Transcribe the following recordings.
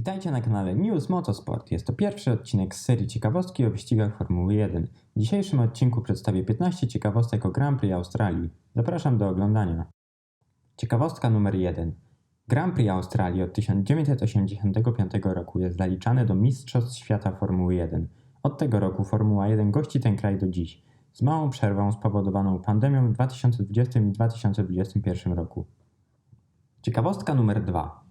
Witajcie na kanale News Motorsport. Jest to pierwszy odcinek z serii ciekawostki o wyścigach Formuły 1. W dzisiejszym odcinku przedstawię 15 ciekawostek o Grand Prix Australii. Zapraszam do oglądania. Ciekawostka numer 1. Grand Prix Australii od 1985 roku jest zaliczane do Mistrzostw Świata Formuły 1. Od tego roku Formuła 1 gości ten kraj do dziś, z małą przerwą spowodowaną pandemią w 2020 i 2021 roku. Ciekawostka numer 2.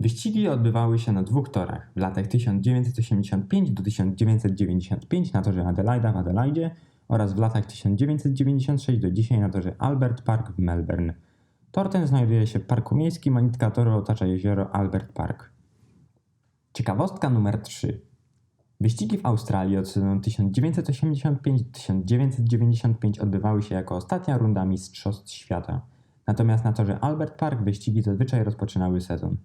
Wyścigi odbywały się na dwóch torach w latach 1985 do 1995 na torze Adelaida w Adelaide oraz w latach 1996 do dzisiaj na torze Albert Park w Melbourne. Tor ten znajduje się w parku miejskim, a nitka toru otacza jezioro Albert Park. Ciekawostka numer 3. Wyścigi w Australii od sezonu 1985-1995 odbywały się jako ostatnia runda Mistrzostw Świata. Natomiast na torze Albert Park wyścigi zazwyczaj rozpoczynały sezon.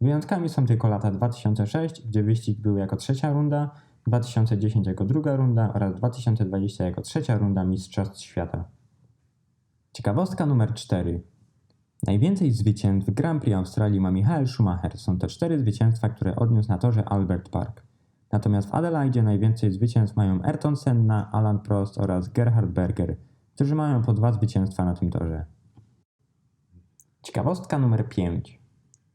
Wyjątkami są tylko lata 2006, gdzie wyścig był jako trzecia runda, 2010 jako druga runda oraz 2020 jako trzecia runda Mistrzostw Świata. Ciekawostka numer 4. Najwięcej zwycięstw w Grand Prix Australii ma Michael Schumacher. Są to cztery zwycięstwa, które odniósł na torze Albert Park. Natomiast w Adelaide najwięcej zwycięstw mają Ayrton Senna, Alan Prost oraz Gerhard Berger, którzy mają po dwa zwycięstwa na tym torze. Ciekawostka numer 5.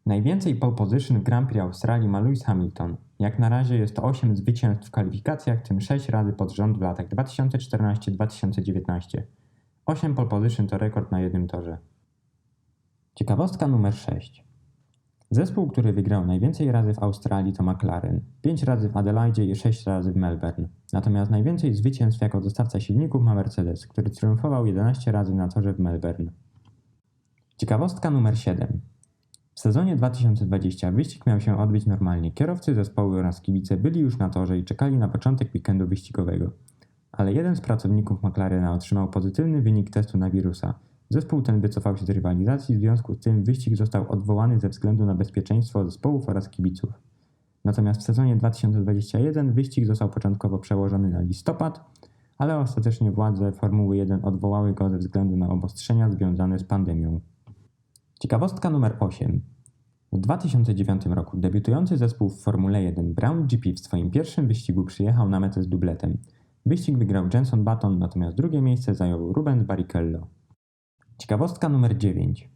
Najwięcej pole position w Grand Prix Australii ma Lewis Hamilton. Jak na razie jest to 8 zwycięstw w kwalifikacjach, w tym 6 razy pod rząd w latach 2014-2019. 8 pole position to rekord na jednym torze. Ciekawostka numer 6. Zespół, który wygrał najwięcej razy w Australii to McLaren, 5 razy w Adelaide i 6 razy w Melbourne. Natomiast najwięcej zwycięstw jako dostawca silników ma Mercedes, który triumfował 11 razy na torze w Melbourne. Ciekawostka numer 7. W sezonie 2020 wyścig miał się odbyć normalnie. Kierowcy zespołu oraz kibice byli już na torze i czekali na początek weekendu wyścigowego. Ale jeden z pracowników McLarena otrzymał pozytywny wynik testu na wirusa. Zespół ten wycofał się z rywalizacji, w związku z tym wyścig został odwołany ze względu na bezpieczeństwo zespołów oraz kibiców. Natomiast w sezonie 2021 wyścig został początkowo przełożony na listopad, ale ostatecznie władze Formuły 1 odwołały go ze względu na obostrzenia związane z pandemią. Ciekawostka numer 8. W 2009 roku debiutujący zespół w Formule 1 Brown GP w swoim pierwszym wyścigu przyjechał na metę z dubletem. Wyścig wygrał Jenson Button, natomiast drugie miejsce zajął Rubens Barrichello. Ciekawostka numer 9.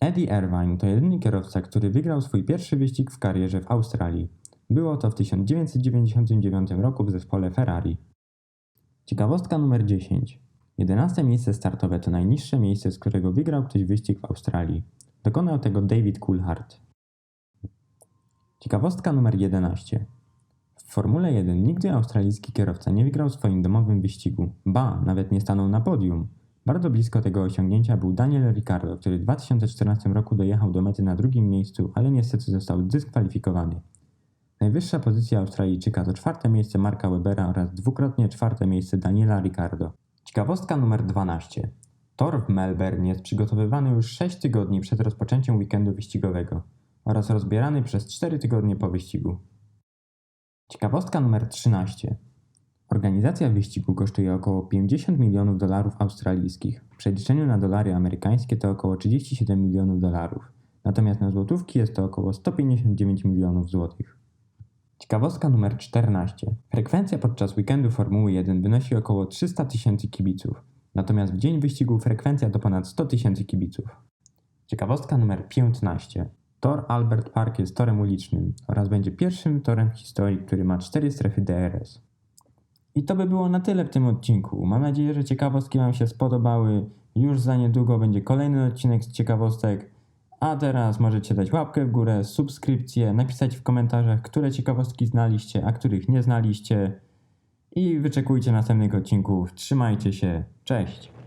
Eddie Irvine to jedyny kierowca, który wygrał swój pierwszy wyścig w karierze w Australii. Było to w 1999 roku w zespole Ferrari. Ciekawostka numer 10. 11 miejsce startowe to najniższe miejsce, z którego wygrał ktoś wyścig w Australii. Dokonał tego David Coulthard. Ciekawostka numer 11. W Formule 1 nigdy australijski kierowca nie wygrał w swoim domowym wyścigu. Ba, nawet nie stanął na podium. Bardzo blisko tego osiągnięcia był Daniel Ricciardo, który w 2014 roku dojechał do mety na drugim miejscu, ale niestety został dyskwalifikowany. Najwyższa pozycja Australijczyka to czwarte miejsce Marka Webera oraz dwukrotnie czwarte miejsce Daniela Ricciardo. Ciekawostka numer 12. Tor w Melbourne jest przygotowywany już 6 tygodni przed rozpoczęciem weekendu wyścigowego oraz rozbierany przez 4 tygodnie po wyścigu. Ciekawostka numer 13. Organizacja wyścigu kosztuje około 50 milionów dolarów australijskich. W przeliczeniu na dolary amerykańskie to około 37 milionów dolarów. Natomiast na złotówki jest to około 159 milionów złotych. Ciekawostka numer 14. Frekwencja podczas weekendu Formuły 1 wynosi około 300 tysięcy kibiców, natomiast w dzień wyścigu frekwencja to ponad 100 tysięcy kibiców. Ciekawostka numer 15. Tor Albert Park jest torem ulicznym oraz będzie pierwszym torem w historii, który ma 4 strefy DRS. I to by było na tyle w tym odcinku. Mam nadzieję, że ciekawostki Wam się spodobały. Już za niedługo będzie kolejny odcinek z ciekawostek. A teraz możecie dać łapkę w górę, subskrypcję, napisać w komentarzach, które ciekawostki znaliście, a których nie znaliście. I wyczekujcie następnych odcinków. Trzymajcie się. Cześć!